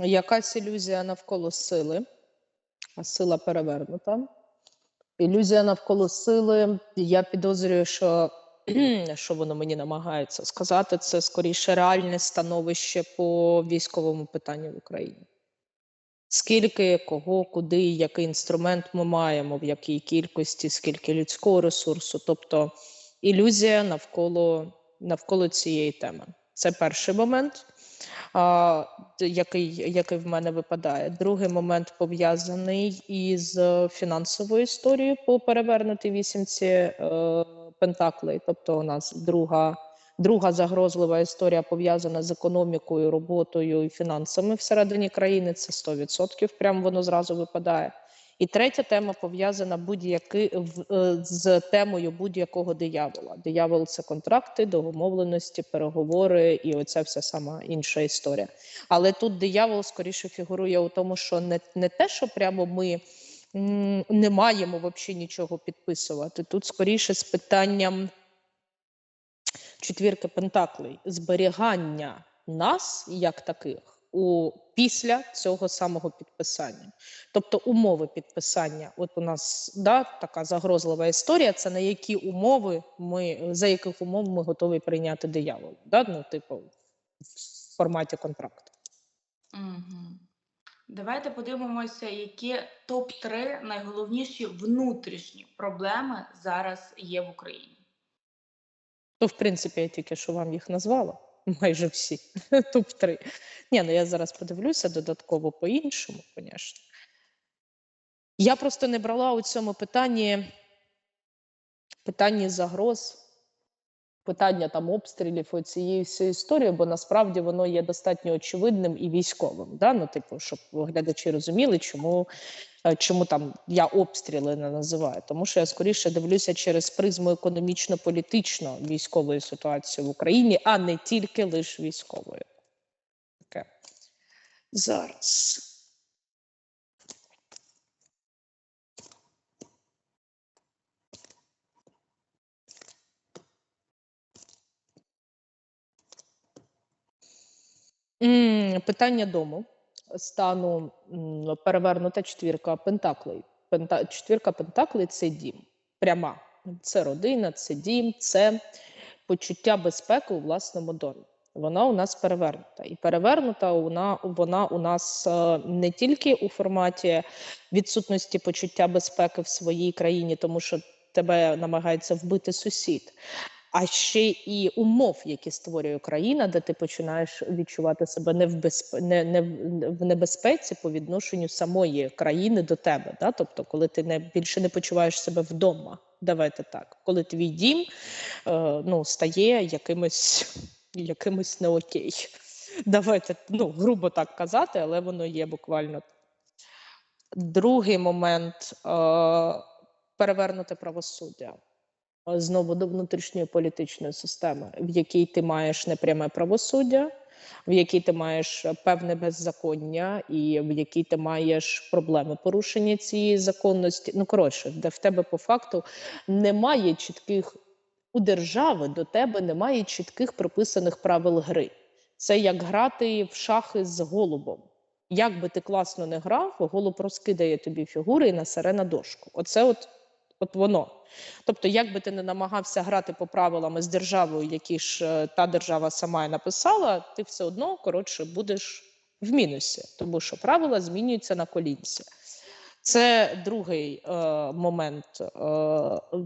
якась ілюзія навколо сили, а сила перевернута. Ілюзія навколо сили. Я підозрюю, що, що воно мені намагається сказати, це скоріше реальне становище по військовому питанню в Україні. Скільки, кого, куди, який інструмент ми маємо, в якій кількості, скільки людського ресурсу, тобто ілюзія навколо, навколо цієї теми. Це перший момент, який, який в мене випадає. Другий момент пов'язаний із фінансовою історією по перевернутій вісімці е, Пентаклей. Тобто, у нас друга, друга загрозлива історія пов'язана з економікою, роботою і фінансами всередині країни. Це 100%, прямо воно зразу випадає. І третя тема пов'язана будь-яки е, з темою будь-якого диявола. Диявол це контракти, домовленості, переговори і оця вся сама інша історія. Але тут диявол скоріше фігурує у тому, що не, не те, що прямо ми не маємо взагалі нічого підписувати. Тут скоріше з питанням четвірки пентаклей зберігання нас як таких у після цього самого підписання. Тобто умови підписання. От у нас да, така загрозлива історія. Це на які умови ми за яких умов ми готові прийняти диявола. Да? Ну, типу, в форматі контракту. Угу. Давайте подивимося, які топ-3 найголовніші внутрішні проблеми зараз є в Україні. То, в принципі, я тільки що вам їх назвала. Майже всі. Топ-3. Ні, ну я зараз подивлюся додатково по-іншому, звісно. Я просто не брала у цьому питанні питанні загроз, питання там обстрілів цієї всієї історії, бо насправді воно є достатньо очевидним і військовим. Да? Ну, типу, щоб глядачі розуміли, чому, е, чому там я обстріли не називаю. Тому що я скоріше дивлюся через призму економічно-політично військової ситуації в Україні, а не тільки лише військової. Таке. Зараз. Питання дому стану перевернута четвірка пентаклей. Пента, четвірка пентаклей це дім. Пряма. Це родина, це дім, це почуття безпеки у власному домі. Вона у нас перевернута. І перевернута вона, вона у нас е, не тільки у форматі відсутності почуття безпеки в своїй країні, тому що тебе намагається вбити сусід, а ще і умов, які створює країна, де ти починаєш відчувати себе не в безпе... не, не в- небезпеці по відношенню самої країни до тебе. Да? Тобто, коли ти не більше не почуваєш себе вдома, давайте так, коли твій дім е, ну, стає якимось, якимось не окей. Давайте ну, грубо так казати, але воно є буквально. Другий момент е, перевернути правосуддя знову до внутрішньої політичної системи, в якій ти маєш непряме правосуддя, в якій ти маєш е, певне беззаконня, і в якій ти маєш проблеми порушення цієї законності. Ну коротше, де в тебе по факту немає чітких у держави до тебе немає чітких прописаних правил гри. Це як грати в шахи з голубом. Як би ти класно не грав, голуб розкидає тобі фігури і насере на дошку. Оце от, от воно. Тобто, як би ти не намагався грати по правилам з державою, які ж е, та держава сама і написала, ти все одно коротше будеш в мінусі, тому що правила змінюються на колінці. Це другий е, момент, е,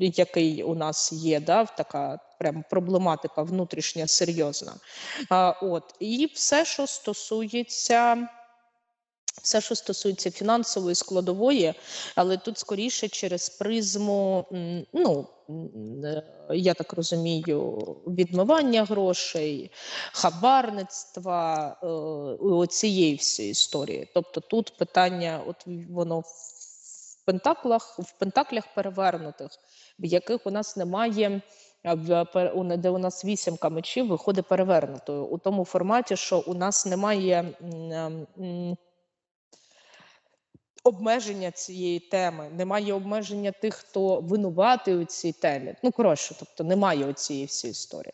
який у нас є, да, така прям проблематика внутрішня серйозна. А, от і все, що стосується. Все, що стосується фінансової складової, але тут скоріше через призму, ну е, я так розумію, відмивання грошей, хабарництва, е, цієї всієї історії. Тобто тут питання, от воно в пентаклах, в пентаклях перевернутих, в яких у нас немає. Не- де у нас вісімка мечів виходить перевернутою у тому форматі, що у нас немає ем, обмеження цієї теми, немає обмеження тих, хто винуватий у цій темі. Ну коротше, тобто немає цієї всієї історії.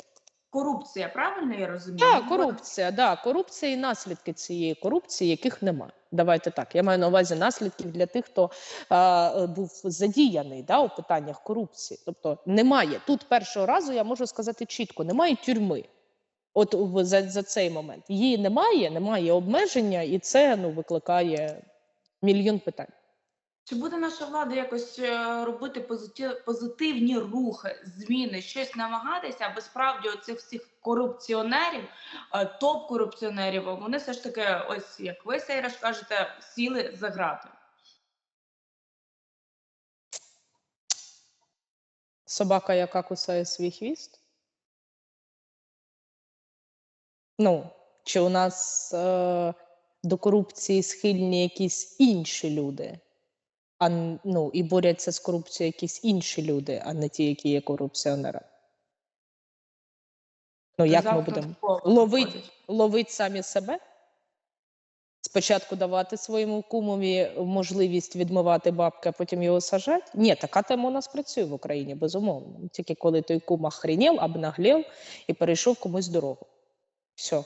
корупція, правильно я розумію? Так, корупція, да, корупція і наслідки цієї корупції, яких немає. Давайте так. Я маю на увазі наслідків для тих, хто е, був задіяний да, у питаннях корупції. Тобто немає тут першого разу, я можу сказати чітко, немає тюрми. От за, за цей момент її немає, немає обмеження, і це ну викликає мільйон питань. Чи буде наша влада якось е, робити позитивні рухи, зміни, щось намагатися, аби справді оцих всіх корупціонерів, е, топ-корупціонерів, вони все ж таки, ось як ви Сейраш кажете, сіли за грати. Собака, яка кусає свій хвіст? Ну, чи у нас е, до корупції схильні якісь інші люди, а ну, і борються з корупцією якісь інші люди, а не ті, які є корупціонерами? Ну, як ми будемо ловить, ловить самі себе? Спочатку давати своєму кумові можливість відмивати бабки, а потім його сажати? Ні, така тема у нас працює в Україні, безумовно. Тільки коли той кум охренів, обнаглів і перейшов комусь дорогу. Все.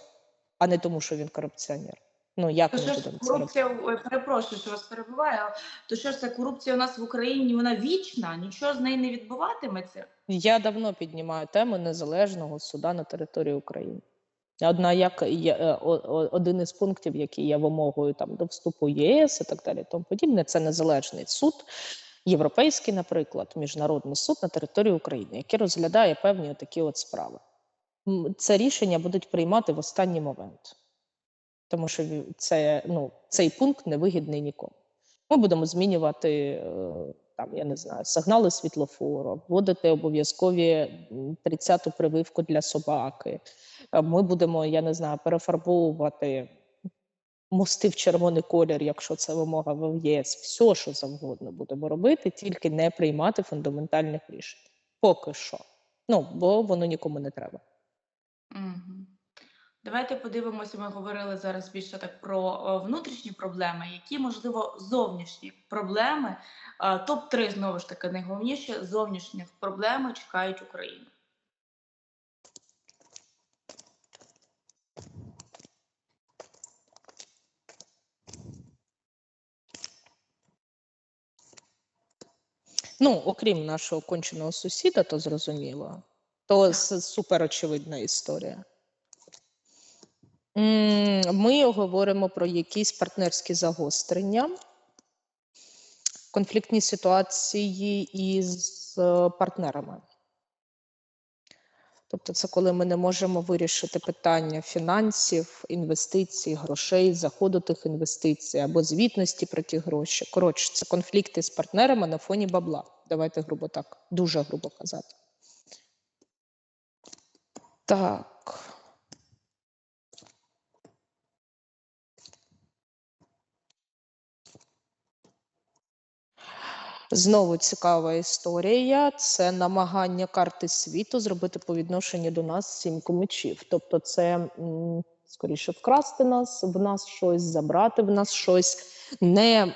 А не тому, що він корупціонер. Ну, як То що ж корупція, ой, перепрошую, що вас перебуваю, а то що ж це корупція у нас в Україні, вона вічна, нічого з неї не відбуватиметься? Я давно піднімаю тему незалежного суда на території України. Одна як є, е, один із пунктів, який є вимогою там до вступу ЄС і так далі, тому подібне, це незалежний суд, європейський, наприклад, міжнародний суд на території України, який розглядає певні такі от справи. Це рішення будуть приймати в останній момент, тому що це, ну, цей пункт невигідний нікому. Ми будемо змінювати е, там, я не знаю, сигнали світлофору, вводити обов'язкові 30-ту прививку для собаки. Е, Ми будемо, я не знаю, перефарбовувати мости в червоний колір, якщо це вимога в ЄС. Все, що завгодно будемо робити, тільки не приймати фундаментальних рішень. Поки що. Ну, бо воно нікому не треба. Угу. Давайте подивимося. Ми говорили зараз більше так про е, внутрішні проблеми, які можливо зовнішні проблеми. Е, Топ 3 знову ж таки найголовніші зовнішніх проблеми чекають Україну. Ну, окрім нашого конченого сусіда, то зрозуміло, то с- супер очевидна історія. Ми говоримо про якісь партнерські загострення, конфліктні ситуації із е, партнерами. Тобто, це коли ми не можемо вирішити питання фінансів, інвестицій, грошей, заходу тих інвестицій або звітності про ті гроші. Коротше, це конфлікти з партнерами на фоні бабла. Давайте грубо так, дуже грубо казати. Так. Знову цікава історія. Це намагання карти світу зробити по відношенню до нас сімку мечів. Тобто, це скоріше вкрасти нас, в нас щось, забрати в нас щось, не,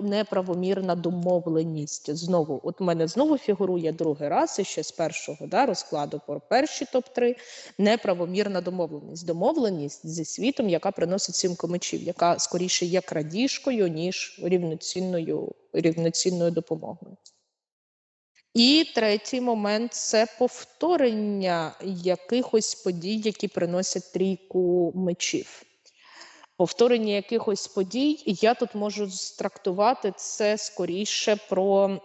неправомірна домовленість. Знову, от мене знову фігурує другий раз, і ще з першого да, розкладу про перші топ-3 неправомірна домовленість. Домовленість зі світом, яка приносить сімку мечів, яка скоріше є крадіжкою, ніж рівноцінною, рівноцінною допомогою. І третій момент це повторення якихось подій, які приносять трійку мечів. Повторення якихось подій, я тут можу страктувати це скоріше про.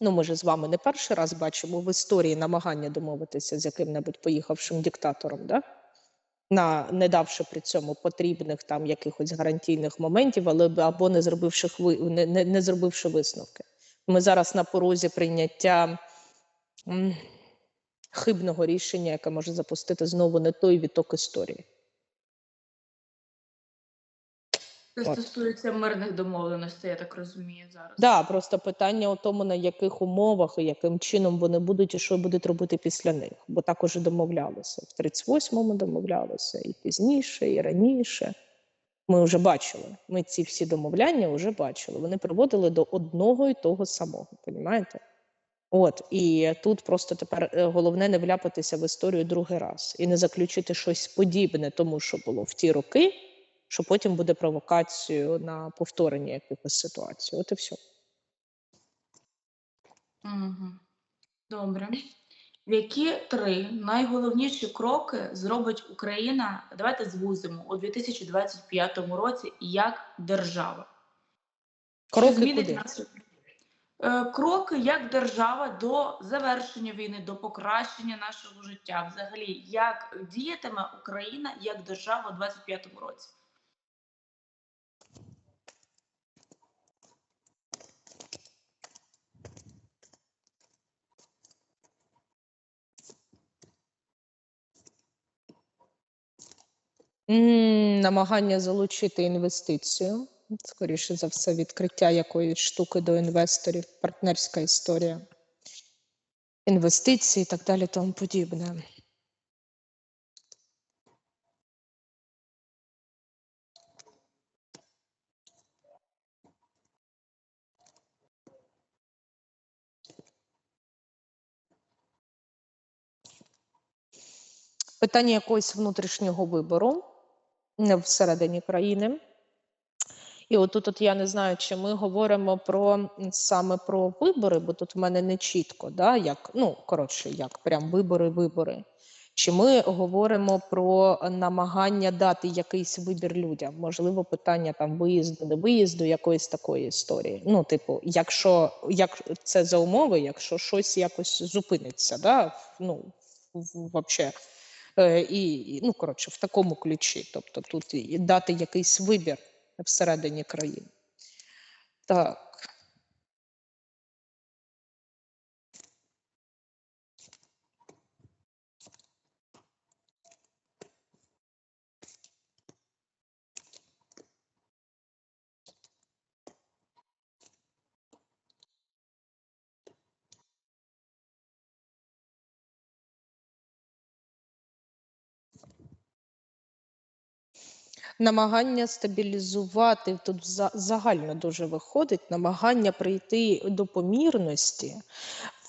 Ну, ми ж з вами не перший раз бачимо в історії намагання домовитися з яким-небудь поїхавшим диктатором, да? На не давши при цьому потрібних там якихось гарантійних моментів, але або не зробивши хви- не, не, не зробивши висновки. Ми зараз на порозі прийняття хибного рішення, яке може запустити знову не той віток історії. Це От. стосується мирних домовленостей, я так розумію зараз. Да, просто питання у тому, на яких умовах і яким чином вони будуть, і що будуть робити після них. Бо також домовлялися. В 38-му домовлялися, і пізніше, і раніше. Ми вже бачили. Ми ці всі домовляння вже бачили. Вони приводили до одного і того самого. Понімаєте? От і тут просто тепер е, головне не вляпатися в історію другий раз і не заключити щось подібне тому, що було в ті роки, що потім буде провокацією на повторення якихось ситуацій. От і все. Угу. Добре. Які три найголовніші кроки зробить Україна? Давайте звузимо у 2025 році як держава. Кроки куди? Е, Кроки як держава до завершення війни, до покращення нашого життя. Взагалі, як діятиме Україна як держава у 2025 році? Намагання залучити інвестицію. Скоріше за все, відкриття якоїсь штуки до інвесторів, партнерська історія. Інвестиції і так далі, тому подібне. Питання якогось внутрішнього вибору всередині країни. І отут от я не знаю, чи ми говоримо про саме про вибори, бо тут в мене не чітко, да, як, ну, коротше, як прям вибори, вибори. Чи ми говоримо про намагання дати якийсь вибір людям? Можливо, питання там виїзду, не виїзду, якоїсь такої історії. Ну, типу, якщо як це за умови, якщо щось якось зупиниться, да, ну, вообще. Е, і, ну, коротше, в такому ключі. Тобто тут дати якийсь вибір всередині країни. Так. Намагання стабілізувати тут загально дуже виходить, намагання прийти до помірності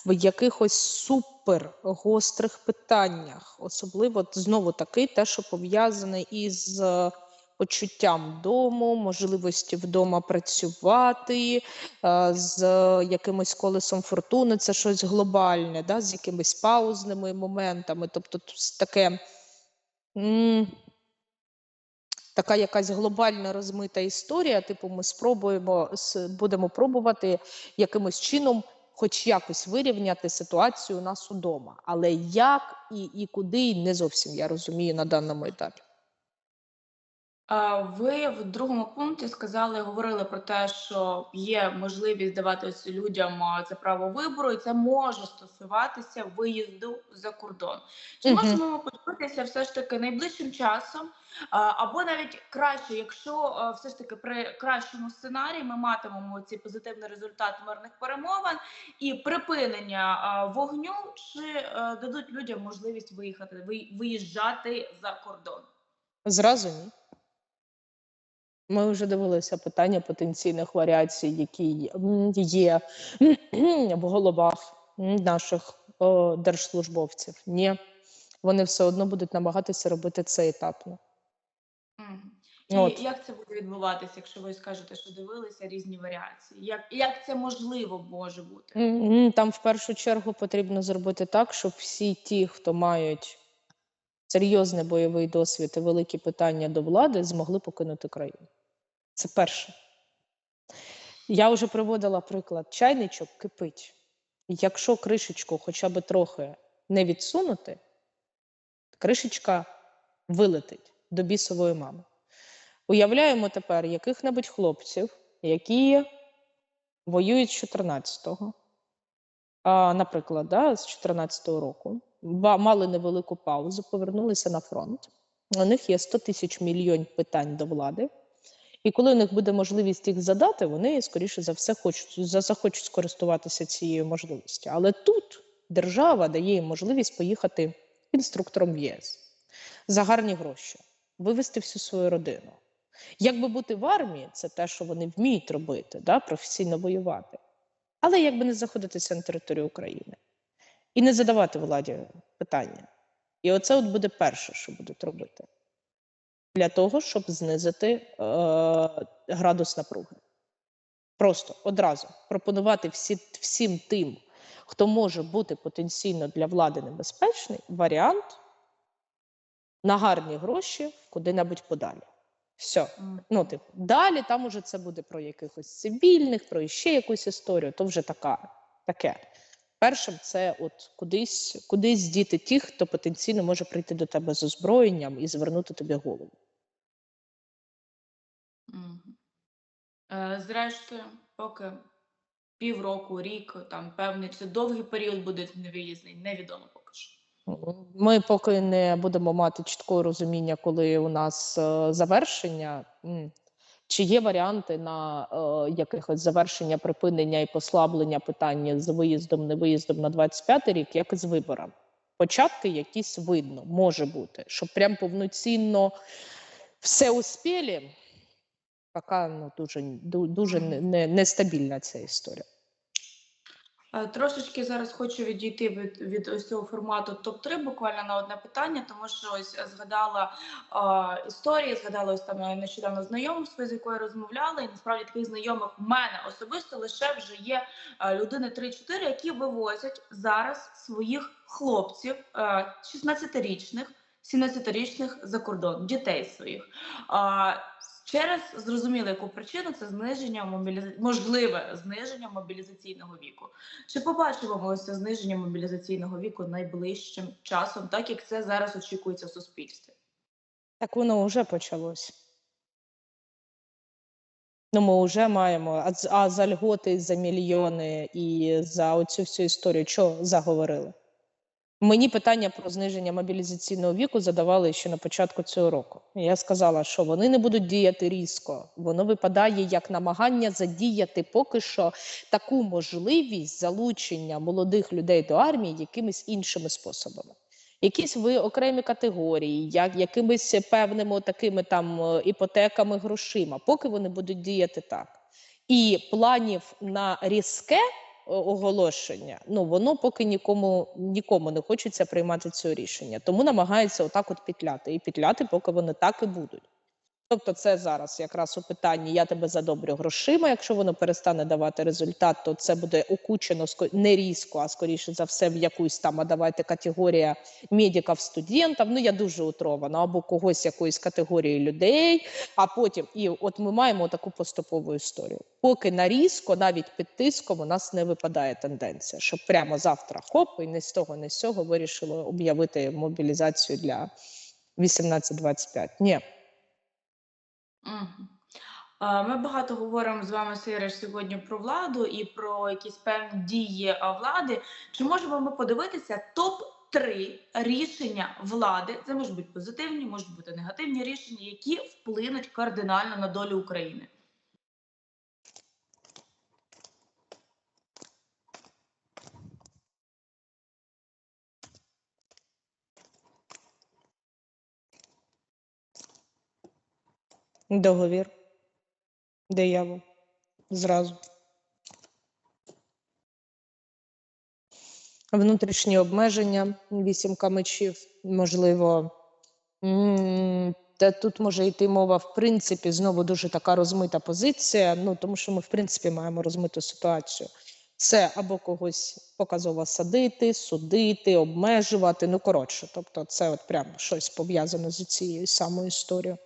в якихось супер гострих питаннях, особливо знову таки те, що пов'язане із е, почуттям дому, можливості вдома працювати, е, з якимось колесом фортуни, це щось глобальне, да, з якимись паузними моментами. Тобто таке. Така якась глобальна розмита історія. Типу, ми спробуємо будемо пробувати якимось чином, хоч якось вирівняти ситуацію у нас удома. Але як і, і куди не зовсім я розумію на даному етапі. Ви в другому пункті сказали, говорили про те, що є можливість давати людям це право вибору, і це може стосуватися виїзду за кордон. Чи можемо подивитися все ж таки найближчим часом, або навіть краще, якщо все ж таки при кращому сценарії ми матимемо ці позитивний результат мирних перемовин і припинення вогню, чи дадуть людям можливість виїхати, ви- виїжджати за кордон? Зразу ні. Ми вже дивилися питання потенційних варіацій, які є в головах наших о, держслужбовців. Ні, вони все одно будуть намагатися робити це етапно. І От. як це буде відбуватися, якщо ви скажете, що дивилися різні варіації? Як, як це можливо може бути? Там в першу чергу потрібно зробити так, щоб всі ті, хто мають серйозний бойовий досвід і великі питання до влади, змогли покинути країну. Це перше. Я вже приводила приклад: чайничок кипить. Якщо кришечку хоча б трохи не відсунути, кришечка вилетить до бісової мами. Уявляємо тепер яких-небудь хлопців, які воюють з 14-го, наприклад, да, з 14-го року, мали невелику паузу, повернулися на фронт. У них є 100 тисяч мільйон питань до влади. І коли у них буде можливість їх задати, вони, скоріше за все, хочуть, захочуть скористуватися цією можливістю. Але тут держава дає їм можливість поїхати інструктором в ЄС за гарні гроші, вивезти всю свою родину. Якби бути в армії, це те, що вони вміють робити, да, професійно воювати. але якби не знаходитися на території України і не задавати владі питання. І оце от буде перше, що будуть робити для того, щоб знизити е, градус напруги. Просто одразу пропонувати всі, всім тим, хто може бути потенційно для влади небезпечний, варіант на гарні гроші куди-небудь подалі. Все. Ну, типу, далі там уже це буде про якихось цивільних, про ще якусь історію, то вже така, таке. Першим це от кудись, кудись діти тих, хто потенційно може прийти до тебе з озброєнням і звернути тобі голову. Е, Зрештою, поки півроку, рік, там певний чи довгий період буде невиїзний, невідомо поки що. Ми поки не будемо мати чіткого розуміння, коли у нас е, завершення. Чи є варіанти на е, якихось завершення, припинення і послаблення питання з виїздом, невиїздом на 25 рік, як і з виборами? Початки якісь видно, може бути, щоб прям повноцінно все успіли, поки ну, дуже, дуже не- не- нестабільна ця історія. Е, Трошечки зараз хочу відійти від, від ось цього формату топ-3 буквально на одне питання, тому що ось е, згадала е, історії, згадала ось там е, нещодавно знайомство, з якою розмовляла, і насправді таких знайомих в мене особисто лише вже є е, людини 3-4, які вивозять зараз своїх хлопців е, 16-річних, 17-річних за кордон, дітей своїх. А, Через зрозуміло, яку причину це зниження мобіліза... можливе зниження мобілізаційного віку. Чи побачимо ми ось це зниження мобілізаційного віку найближчим часом, так як це зараз очікується в суспільстві? Так воно вже почалось. Ну, ми вже маємо, а, а за льготи, за мільйони і за оцю всю історію, що заговорили? Мені питання про зниження мобілізаційного віку задавали ще на початку цього року. Я сказала, що вони не будуть діяти різко. Воно випадає як намагання задіяти поки що таку можливість залучення молодих людей до армії якимись іншими способами. Якісь ви окремі категорії, як якимись певними такими там е, іпотеками, грошима, поки вони будуть діяти так. І планів на різке оголошення, ну воно поки нікому нікому не хочеться приймати це рішення. Тому намагаються отак от петляти. І петляти, поки вони так і будуть. Тобто, це зараз якраз у питанні я тебе задобрю грошима. Якщо воно перестане давати результат, то це буде окучено не різко, а скоріше за все, в якусь там, а давайте категорія медиків, студентів. Ну я дуже утрована, або когось якоїсь категорії людей. А потім, і от ми маємо таку поступову історію. Поки на різко, навіть під тиском, у нас не випадає тенденція, щоб прямо завтра хоп, і не з того, не з цього вирішили об'явити мобілізацію для 18-25. Ні. Ми багато говоримо з вами, Сириш, сьогодні про владу і про якісь певні дії влади. Чи можемо ми подивитися топ 3 рішення влади? Це можуть бути позитивні, можуть бути негативні рішення, які вплинуть кардинально на долю України. Договір. Диявол. Зразу. Внутрішні обмеження, вісімка мечів, можливо. Та тут може йти мова, в принципі, знову дуже така розмита позиція. Ну тому що ми, в принципі, маємо розмиту ситуацію. Це або когось показово садити, судити, обмежувати. Ну коротше, тобто, це от прямо щось пов'язане з цією самою історією.